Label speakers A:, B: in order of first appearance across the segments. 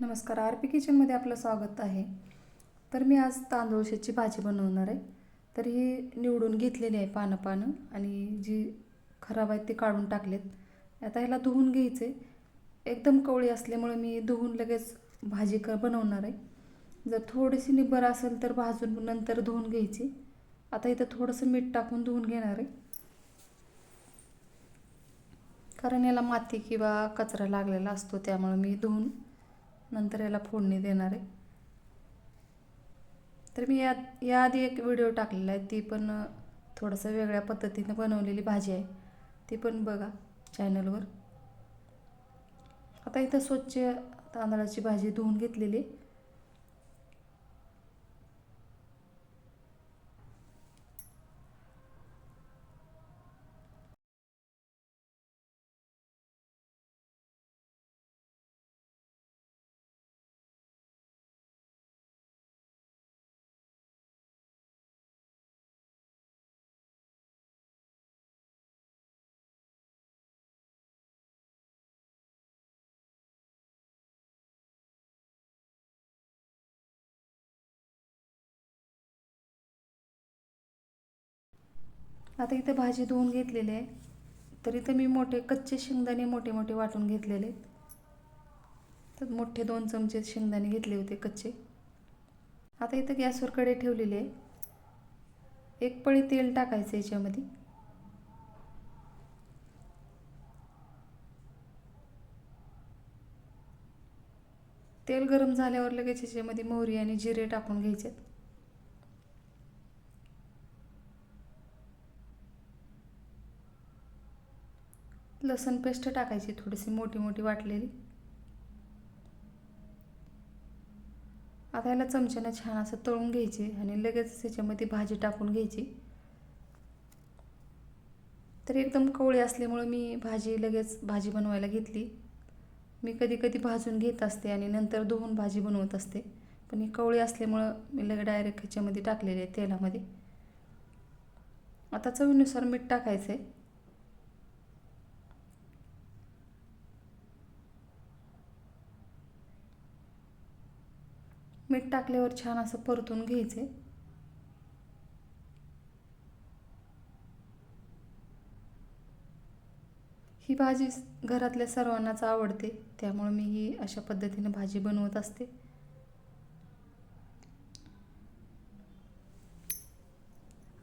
A: नमस्कार R P किचनमध्ये आपलं स्वागत आहे. तर मी आज तांदूळशाची भाजी बनवणार आहे. तर ही निवडून घेतलेली आहे पानं पानं आणि जी खराब आहेत ती काढून टाकलेत. आता ह्याला धुवून घ्यायचे. एकदम कवळी असल्यामुळे मी धुवून लगेच भाजी क बनवणार आहे. जर थोडीशी निब्बर असेल तर भाजून नंतर धुवून घ्यायची. आता इथं थोडंसं मीठ टाकून धुवून घेणार आहे. कारण याला माती किंवा कचरा लागलेला असतो त्यामुळे मी धुवून नंतर याला फोडणी देणार आहे. तर मी या याआधी एक व्हिडिओ टाकलेला आहे ती पण थोडंसं वेगळ्या पद्धतीनं बनवलेली भाजी आहे. ती पण बघा चॅनलवर. आता इथं स्वच्छ तांदळाची भाजी धुवून घेतलेली आता इथं भाजी धुवून घेतलेली आहे. तर इथं मी मोठे कच्चे शेंगदाणे मोठे मोठे वाटून घेतलेले. आहेत. तर मोठे दोन चमचे शेंगदाणे घेतले होते कच्चे. आता इथं गॅसवर कडे ठेवलेले आहे. एक पळी तेल टाकायचं याच्यामध्ये. तेल गरम झाल्यावर लगेच याच्यामध्ये मोहरी आणि जिरे टाकून घ्यायचे लसण पेस्ट टाकायची थोडीशी मोठी मोठी वाटलेली. आता याला चमच्यानं छान असं तळून घ्यायचे आणि लगेच त्याच्यामध्ये भाजी टाकून घ्यायची. तर एकदम कवळी असल्यामुळं मी भाजी लगेच भाजी बनवायला घेतली. मी कधी कधी भाजून घेत असते आणि नंतर धुवून भाजी बनवत असते. पण ही कवळी असल्यामुळं मी लगेच डायरेक्ट ह्याच्यामध्ये टाकलेली आहे तेलामध्ये. आता चवीनुसार मीठ टाकायचं आहे मीठ टाकल्यावर छान असं परतून घ्यायचे ही भाजी घरातल्या सर्वांनाच आवडते त्यामुळे मी ही अशा पद्धतीने भाजी बनवत असते.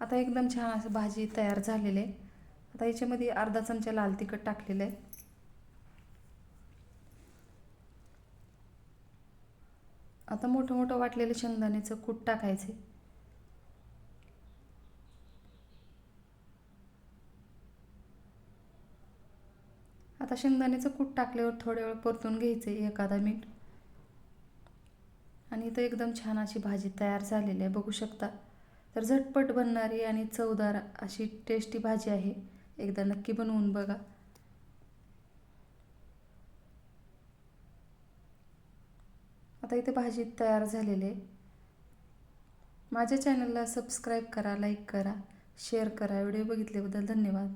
A: आता एकदम छान असं भाजी तयार झालेली आहे. आता याच्यामध्ये अर्धा चमचा लाल तिखट टाकलेलं आहे. आता मोठं मोठं वाटलेलं शेंगदाण्याचं कूट टाकायचे. आता शेंगदाण्याचं कूट टाकल्यावर थोड्या वेळ परतून घ्यायचं एखादा मीठ आणि इथं एकदम छान अशी भाजी तयार झालेली आहे बघू शकता. तर झटपट बनणारी आणि चवदार अशी टेस्टी भाजी आहे. एकदा नक्की बनवून बघा. आता इथे भाजी तयार झालेली आहे. माझ्या चॅनलला सबस्क्राईब करा लाईक करा शेअर करा. व्हिडिओ बघितल्याबद्दल धन्यवाद.